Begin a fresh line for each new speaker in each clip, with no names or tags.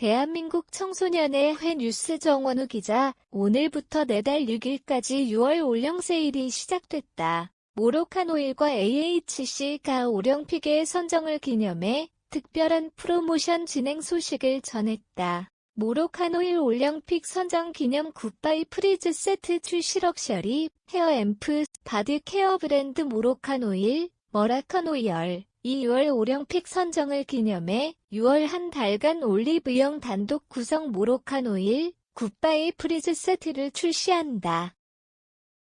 대한민국 청소년의 회 뉴스 정원우 기자, 오늘부터 내달 6일까지 6월 올영 세일이 시작됐다. 모로칸 오일과 AHC가 올영픽의 선정을 기념해 특별한 프로모션 진행 소식을 전했다. 모로칸 오일 올영픽 선정 기념 굿바이 프리즈 세트 출시 럭셔리 헤어 앰프 바디 케어 브랜드 오일 이 6월 올영픽 선정을 기념해 6월 한 달간 올리브영 단독 구성 모로칸 오일 굿바이 프리즈 세트를 출시한다.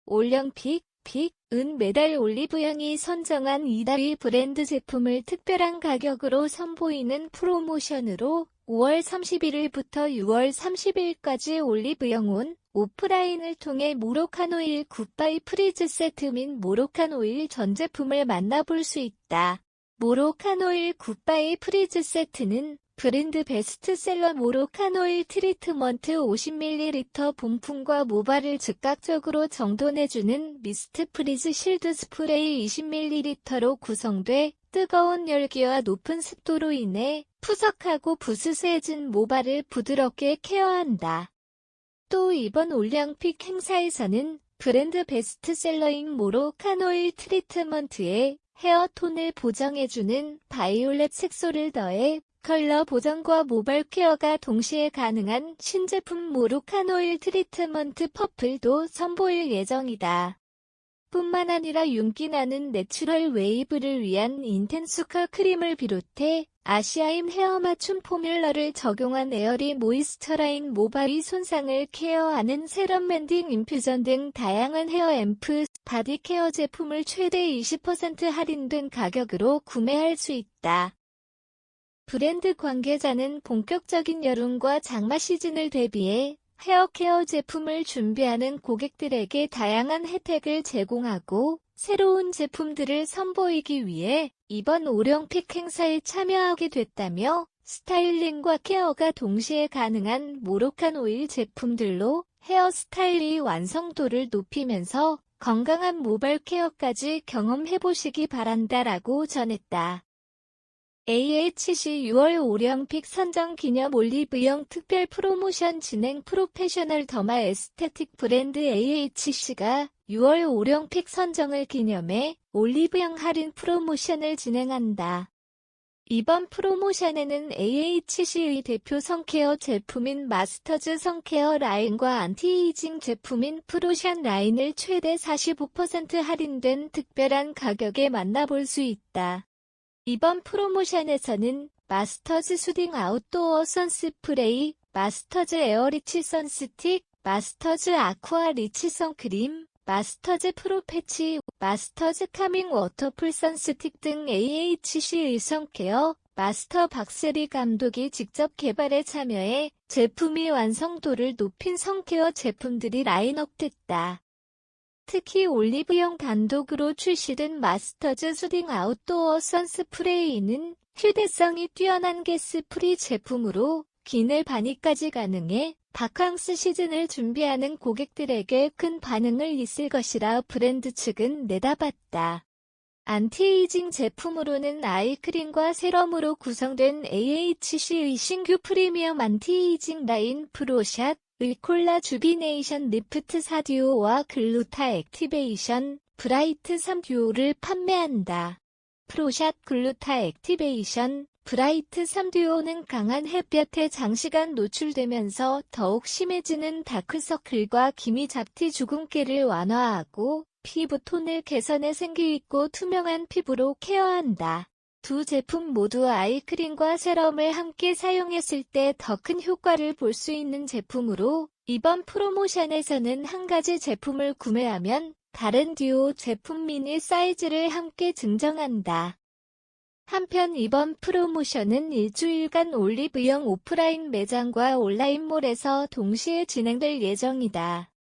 올영픽, 픽, 은 매달 올리브영이 선정한 이달의 브랜드 제품을 특별한 가격으로 선보이는 프로모션으로 5월 31일부터 6월 30일까지 올리브영 온 오프라인을 통해 모로칸 오일 굿바이 프리즈 세트 및 모로칸 오일 전 제품을 만나볼 수 있다. 모로칸 오일 굿바이 프리즈 세트는 브랜드 베스트셀러 모로칸 오일 트리트먼트 50ml 본품과 모발을 즉각적으로 정돈해주는 미스트 프리즈 실드 스프레이 20ml로 구성돼 뜨거운 열기와 높은 습도로 인해 푸석하고 부스스해진 모발을 부드럽게 케어한다. 또 이번 올영픽 행사에서는 브랜드 베스트셀러인 모로칸 오일 트리트먼트에 헤어톤을 보정해주는 바이올렛 색소를 더해 컬러 보정과 모발 케어가 동시에 가능한 신제품 모로칸 오일 트리트먼트 퍼플도 선보일 예정이다. 뿐만 아니라 윤기 나는 내추럴 웨이브를 위한 인텐스컬 크림을 비롯해 아시아인 헤어 맞춤 포뮬러를 적용한 에어리 모이스처라인 모발이 손상을 케어하는 세럼 멘딩 인퓨전 등 다양한 헤어 앰프, 바디 케어 제품을 최대 20% 할인된 가격으로 구매할 수 있다. 브랜드 관계자는 본격적인 여름과 장마 시즌을 대비해 헤어 케어 제품을 준비하는 고객들에게 다양한 혜택을 제공하고 새로운 제품들을 선보이기 위해 이번 올영픽 행사에 참여하게 됐다며 스타일링과 케어가 동시에 가능한 모로칸 오일 제품들로 헤어스타일의 완성도를 높이면서 건강한 모발 케어까지 경험해보시기 바란다라고 전했다. AHC 6월 올영픽 선정 기념 올리브영 특별 프로모션 진행 프로페셔널 더마 에스테틱 브랜드 AHC가 6월 올영픽 선정을 기념해 올리브영 할인 프로모션을 진행한다. 이번 프로모션에는 AHC의 대표 성케어 제품인 마스터즈 성케어 라인과 안티에이징 제품인 프로션 라인을 최대 45% 할인된 특별한 가격에 만나볼 수 있다. 이번 프로모션에서는 마스터즈 수딩 아웃도어 선스프레이, 마스터즈 에어리치 선스틱, 마스터즈 아쿠아 리치 선크림, 마스터즈 프로 패치, 마스터즈 카밍 워터풀 선스틱 등 AHC의 선케어, 마스터 박세리 감독이 직접 개발에 참여해 제품의 완성도를 높인 성케어 제품들이 라인업됐다. 특히 올리브영 단독으로 출시된 마스터즈 수딩 아웃도어 선스프레이는 휴대성이 뛰어난 게스프리 제품으로 기내 반입까지 가능해 바캉스 시즌을 준비하는 고객들에게 큰 반응을 있을 것이라 브랜드 측은 내다봤다. 안티에이징 제품으로는 아이크림과 세럼으로 구성된 AHC의 신규 프리미엄 안티에이징 라인 프로샷, 의콜라 주비네이션 리프트 4듀오와 글루타 액티베이션, 브라이트 3듀오를 판매한다. 프로샷 글루타 액티베이션, 브라이트 3듀오는 강한 햇볕에 장시간 노출되면서 더욱 심해지는 다크서클과 기미 잡티 주근깨를 완화하고 피부 톤을 개선해 생기 있고 투명한 피부로 케어한다. 두 제품 모두 아이크림과 세럼을 함께 사용했을 때 더 큰 효과를 볼 수 있는 제품으로 이번 프로모션에서는 한 가지 제품을 구매하면 다른 듀오 제품 미니 사이즈를 함께 증정한다. 한편 이번 프로모션은 일주일간 올리브영 오프라인 매장과 온라인몰에서 동시에 진행될 예정이다.